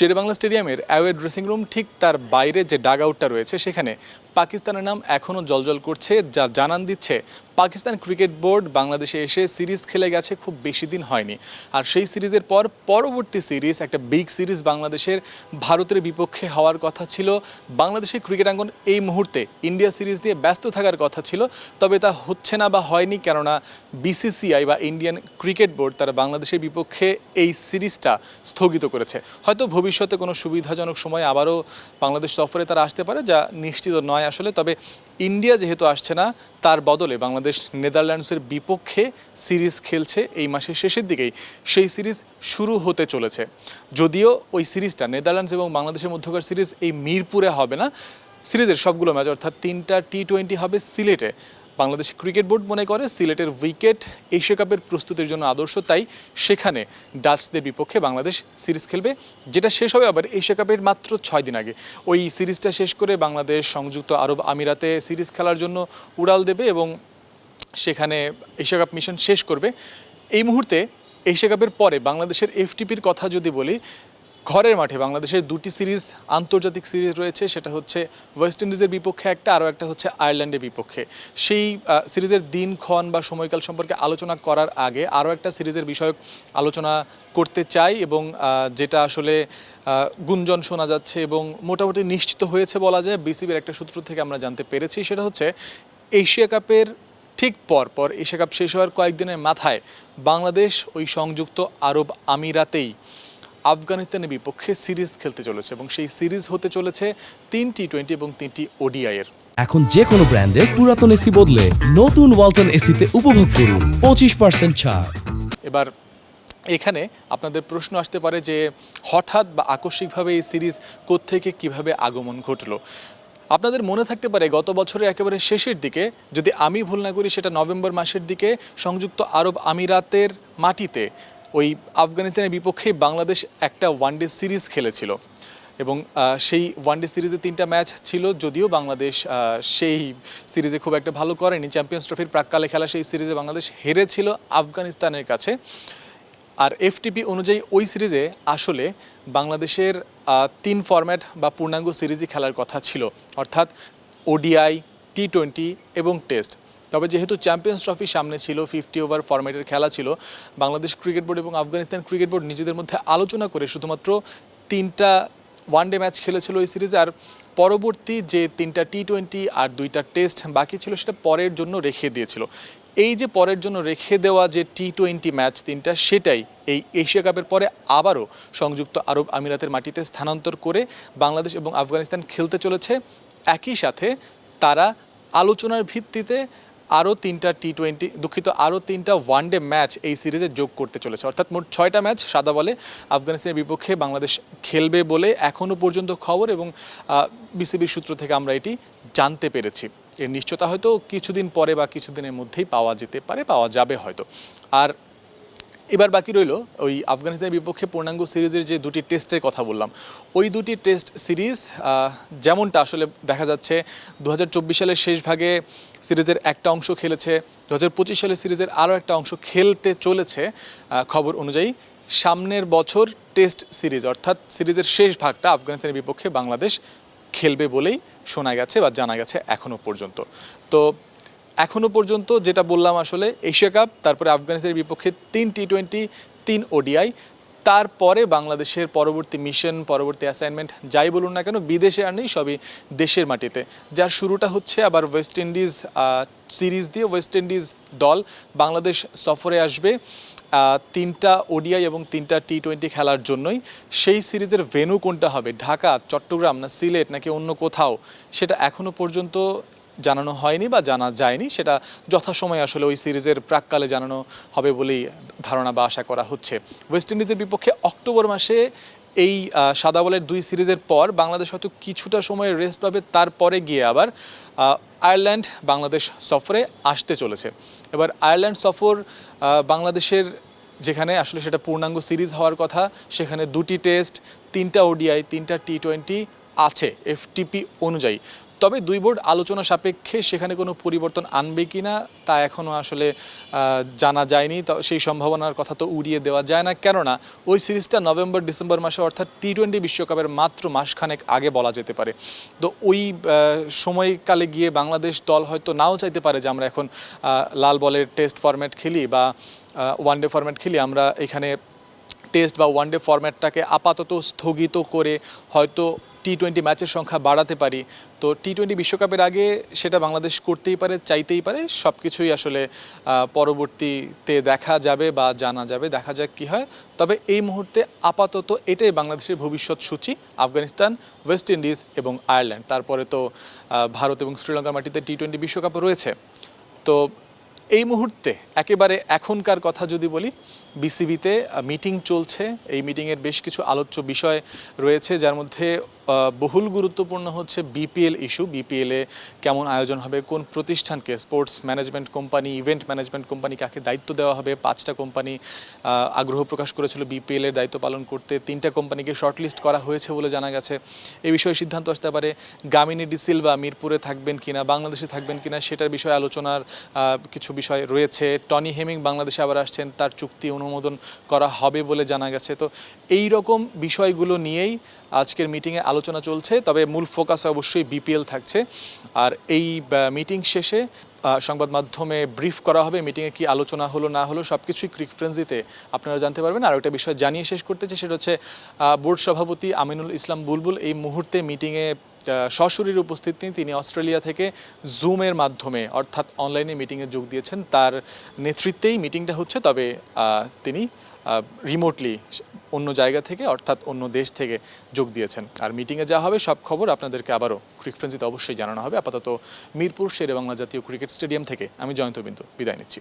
শেরেবাংলা স্টেডিয়ামের away dressing room ঠিক তার বাইরে যে ডাগ আউটটা রয়েছে সেখানে পাকিস্তানের নাম এখনও জলজল করছে, যা জানান দিচ্ছে পাকিস্তান ক্রিকেট বোর্ড। বাংলাদেশে এসে সিরিজ খেলে গেছে, খুব বেশি দিন হয়নি। আর সেই সিরিজের পর পরবর্তী সিরিজ, একটা বিগ সিরিজ বাংলাদেশের ভারতের বিপক্ষে হওয়ার কথা ছিল। বাংলাদেশের ক্রিকেট আঙ্গন এই মুহূর্তে ইন্ডিয়া সিরিজ নিয়ে ব্যস্ত থাকার কথা ছিল, তবে তা হচ্ছে না বা হয়নি, কেননা বিসিসিআই বা ইন্ডিয়ান ক্রিকেট বোর্ড তারা বাংলাদেশের বিপক্ষে এই সিরিজটা স্থগিত করেছে। হয়তো ভবিষ্যতে কোনো সুবিধাজনক সময় আবারও বাংলাদেশ সফরে তারা আসতে পারে, যা নিশ্চিত নয় আসলে, তবে ইন্ডিয়া যেহেতু আসছে না, তার বদলে বাংলাদেশ নেদারল্যান্ডসের বিপক্ষে সিরিজ খেলছে এই মাসের শেষের দিকেই। সেই সিরিজ শুরু হতে চলেছে। যদিও ওই সিরিজটা নেদারল্যান্ডস এবং বাংলাদেশের মধ্যকার সিরিজ এই মিরপুরে হবে না। সিরিজের সবগুলো ম্যাচ, অর্থাৎ তিনটা টি টোয়েন্টি হবে সিলেটে। বাংলাদেশ ক্রিকেট বোর্ড মনে করে সিলেটের উইকেট এশিয়া কাপের প্রস্তুতির জন্য আদর্শ, তাই সেখানে ডাচদের বিপক্ষে বাংলাদেশ সিরিজ খেলবে, যেটা শেষ হবে আবার এশিয়া কাপের মাত্র ছয় দিন আগে। ওই সিরিজটা শেষ করে বাংলাদেশ সংযুক্ত আরব আমিরাতে সিরিজ খেলার জন্য উড়াল দেবে এবং সেখানে এশিয়া কাপ মিশন শেষ করবে। এই মুহূর্তে এশিয়া কাপের পরে বাংলাদেশের এফটিপির কথা যদি বলি ঘরের মাঠে। বাংলাদেশের দুটি সিরিজ, আন্তর্জাতিক সিরিজ রয়েছে। সেটা হচ্ছে ওয়েস্ট ইন্ডিজের বিপক্ষে একটা, আরও একটা হচ্ছে আয়ারল্যান্ডের বিপক্ষে। সেই সিরিজের দিনক্ষণ বা সময়কাল সম্পর্কে আলোচনা করার আগে আরও একটা সিরিজের বিষয়ক আলোচনা করতে চাই এবং যেটা আসলে গুঞ্জন শোনা যাচ্ছে এবং মোটামুটি নিশ্চিত হয়েছে বলা যায়। বিসিবির একটা সূত্র থেকে আমরা জানতে পেরেছি। সেটা হচ্ছে এশিয়া কাপের ঠিক পর পর এশিয়া কাপ শেষ হওয়ার কয়েকদিনের মাথায় বাংলাদেশ ওই সংযুক্ত আরব আমিরাতেই আফগানিস্তানের বিপক্ষে সিরিজ খেলতে চলেছে এবং সেই সিরিজ হতে চলেছে তিন টি টোয়েন্টি এবং তিনটি ওডিআই এর। এখন যে কোনো ব্র্যান্ডের পুরাতন এসি বদলে নতুন ওয়ালটন এসিতে উপভোগ করুন পঁচিশ পার্সেন্ট ছাড়। এবার এখানে আপনাদের প্রশ্ন আসতে পারে যে হঠাৎ বা আকস্মিকভাবে এই সিরিজ কোত্থেকে কীভাবে আগমন ঘটলো? আপনাদের মনে থাকতে পারে গত বছরের একেবারে শেষের দিকে যদি আমি ভুল না করি সেটা নভেম্বর মাসের দিকে সংযুক্ত আরব আমিরাতের মাটিতে ওই আফগানিস্তানের বিপক্ষে বাংলাদেশ একটা ওয়ানডে সিরিজ খেলেছিল। এবং সেই ওয়ানডে সিরিজে তিনটা ম্যাচ ছিল, যদিও বাংলাদেশ সেই সিরিজে খুব একটা ভালো করেনি। চ্যাম্পিয়ন্স ট্রফির প্রাককালে খেলা সেই সিরিজে বাংলাদেশ হেরেছিল আফগানিস্তানের কাছে। আর এফটিপি অনুযায়ী ওই সিরিজে আসলে বাংলাদেশের তিন ফরম্যাট বা পূর্ণাঙ্গ সিরিজই খেলার কথা ছিল। অর্থাৎ ওডিআই টি টোয়েন্টি এবং টেস্ট তবে যেহেতু চ্যাম্পিয়ন্স ট্রফি সামনে ছিল ফিফটি ওভার ফরম্যাটের খেলা ছিল, বাংলাদেশ ক্রিকেট বোর্ড এবং আফগানিস্তান ক্রিকেট বোর্ড নিজেদের মধ্যে আলোচনা করে শুধুমাত্র তিনটা ওয়ান ডে ম্যাচ খেলেছিল এই সিরিজে আর পরবর্তী যে তিনটা টি টোয়েন্টি আর দুইটা টেস্ট বাকি ছিল, সেটা পরের জন্য রেখে দিয়েছিল। এই যে পরের জন্য রেখে দেওয়া যে টি টোয়েন্টি ম্যাচ তিনটা, সেটাই এই এশিয়া কাপের পরে আবারও সংযুক্ত আরব আমিরাতের মাটিতে স্থানান্তর করে বাংলাদেশ এবং আফগানিস্তান খেলতে চলেছে। একই সাথে তারা আলোচনার ভিত্তিতে আরও তিনটা টি টোয়েন্টি দুঃখিত, আরও তিনটা ওয়ানডে ম্যাচ এই সিরিজে যোগ করতে চলেছে। অর্থাৎ মোট ছয়টা ম্যাচ সাদা বলে আফগানিস্তানের বিপক্ষে বাংলাদেশ খেলবে বলে এখনও পর্যন্ত খবর এবং বিসিবির সূত্র থেকে আমরা এটি জানতে পেরেছি। এর নিশ্চয়তা হয়তো কিছুদিন পরে বা কিছুদিনের মধ্যেই পাওয়া যেতে পারে, পাওয়া যাবে হয়তো। আর এবার বাকি রইল ওই আফগানিস্তানের বিপক্ষে পূর্ণাঙ্গ সিরিজের যে দুটি টেস্টের কথা বললাম। ওই দুটি টেস্ট সিরিজ যেমনটা আসলে দেখা যাচ্ছে দু হাজার চব্বিশ সালের শেষ ভাগে সিরিজের একটা অংশ খেলেছে দু হাজার সালের সিরিজের আরও একটা অংশ খেলতে চলেছে। খবর অনুযায়ী সামনের বছর টেস্ট সিরিজ, অর্থাৎ সিরিজের শেষ ভাগটা আফগানিস্তানের বিপক্ষে বাংলাদেশ খেলবে বলেই শোনা গেছে বা জানা গেছে এখনও পর্যন্ত। তো এখনও পর্যন্ত যেটা বললাম আসলে এশিয়া কাপ, তারপরে আফগানিস্তানের বিপক্ষে তিন টি টোয়েন্টি তিন ওডিআই তারপরে বাংলাদেশের পরবর্তী মিশন পরবর্তী অ্যাসাইনমেন্ট যাই বলুন না কেন, বিদেশে আর নেই, সবই দেশের মাটিতে। যার শুরুটা হচ্ছে আবার ওয়েস্ট ইন্ডিজ সিরিজ দিয়ে ওয়েস্ট ইন্ডিজ দল, বাংলাদেশ সফরে আসবে তিনটা ওডিআই এবং তিনটা টি টোয়েন্টি খেলার জন্যই। সেই সিরিজের ভেন্যু কোনটা হবে? ঢাকা, চট্টগ্রাম না সিলেট নাকি অন্য কোথাও? সেটা এখনও পর্যন্ত জানানো হয়নি বা জানা যায়নি, সেটা যথাসময়ে আসলে ওই সিরিজের প্রাককালে জানানো হবে বলেই ধারণা বা আশা করা হচ্ছে। ওয়েস্ট ইন্ডিজের বিপক্ষে অক্টোবর মাসে এই সাদা বলের দুই সিরিজের পর বাংলাদেশ হয়তো কিছুটা সময় রেস্ট পাবে, তারপরে গিয়ে আবার আয়ারল্যান্ড বাংলাদেশ সফরে আসতে চলেছে। এবার আয়ারল্যান্ড সফর বাংলাদেশের যেখানে আসলে সেটা পূর্ণাঙ্গ সিরিজ হওয়ার কথা, সেখানে দুটি টেস্ট তিনটা ওডিআই তিনটা টি টোয়েন্টি আছে এফটিপি অনুযায়ী। তবে দুই বোর্ড আলোচনা সাপেক্ষে সেখানে কোনো পরিবর্তন আনবে কিনা তা এখনও আসলে জানা যায়নি। সেই সম্ভাবনার কথা তো উড়িয়ে দেওয়া যায় না। কেননা ওই সিরিজটা নভেম্বর, ডিসেম্বর মাসে অর্থাৎ টি টোয়েন্টি বিশ্বকাপের মাত্র মাসখানেক আগে বলা যেতে পারে। তো ওই সময়কালে গিয়ে বাংলাদেশ দল হয়তো নাও চাইতে পারে যে আমরা এখন লাল বলের টেস্ট ফরম্যাট খেলি বা ওয়ান ডে ফরম্যাট খেলি। আমরা এখানে টেস্ট বা ওয়ানডে ফরম্যাটটাকে আপাতত স্থগিত করে হয়তো টি টোয়েন্টি ম্যাচের সংখ্যা বাড়াতে পারি। তো টি টোয়েন্টি বিশ্বকাপের আগে সেটা বাংলাদেশ করতেই পারে, চাইতেই পারে সব কিছুই আসলে পরবর্তীতে দেখা যাবে বা জানা যাবে, দেখা যাক কী হয়। তবে এই মুহূর্তে আপাতত এটাই বাংলাদেশের ভবিষ্যৎ সূচি, আফগানিস্তান, ওয়েস্ট ইন্ডিজ এবং আয়ারল্যান্ড। তারপরে তো ভারত এবং শ্রীলঙ্কার মাটিতে টি টোয়েন্টি বিশ্বকাপ রয়েছে। তো এই মুহূর্তে একেবারে এখনকার কথা যদি বলি বিসিবিতে মিটিং চলছে। এই মিটিংয়ের বেশ কিছু আলোচ্য বিষয় রয়েছে, যার মধ্যে বহুল গুরুত্বপূর্ণ হচ্ছে বিপিএল ইস্যু। বিপিএলে কেমন আয়োজন হবে, কোন প্রতিষ্ঠানকে, sports management company, event management company কাকে দায়িত্ব দেওয়া হবে, পাঁচটা কোম্পানি আগ্রহ প্রকাশ করেছিল বিপিএল এর দায়িত্ব পালন করতে। তিনটা কোম্পানিকে শর্টলিস্ট করা হয়েছে বলে জানা গেছে। এই বিষয়ে সিদ্ধান্ত আসতে পারে গামিনী ডি সিলভা মিরপুরে থাকবেন কিনা, বাংলাদেশে থাকবেন কিনা সেটার বিষয়ে আলোচনার কিছু বিষয় রয়েছে। টনি হেমিং বাংলাদেশে আবার আসছেন, তার চুক্তি অনুমোদন করা হবে বলে জানা গেছে। তো এই রকম বিষয়গুলো নিয়েই আজকের মিটিংয়ে আলোচনা চলছে, তবে মূল ফোকাস অবশ্যই বিপিএল থাকছে। আর এই মিটিং শেষে সংবাদ মাধ্যমে ব্রিফ করা হবে মিটিংয়ে কি আলোচনা হলো, না হলো সব কিছুই ক্রিক ফ্রেন্সিতে আপনারা জানতে পারবেন। আর একটা বিষয় জানিয়ে শেষ করতে চাই, সেটা হচ্ছে বোর্ড সভাপতি আমিনুল ইসলাম বুলবুল এই মুহূর্তে মিটিংয়ে সশরীর উপস্থিত নেই তিনি অস্ট্রেলিয়া থেকে জুমের মাধ্যমে, অর্থাৎ অনলাইনে মিটিংয়ে যোগ দিয়েছেন। তার নেতৃত্বেই মিটিংটা হচ্ছে, তবে তিনি রিমোটলি অন্য জায়গা থেকে অর্থাৎ অন্য দেশ থেকে যোগ দিয়েছেন। আর মিটিংয়ে যা হবে সব খবর আপনাদেরকে আবারও ক্রিক ফ্রেন্সিতে অবশ্যই জানানো হবে। আপাতত মিরপুর শেরে বাংলা জাতীয় ক্রিকেট স্টেডিয়াম থেকে আমি জয়ন্ত বিন্দু, বিদায় নিচ্ছি।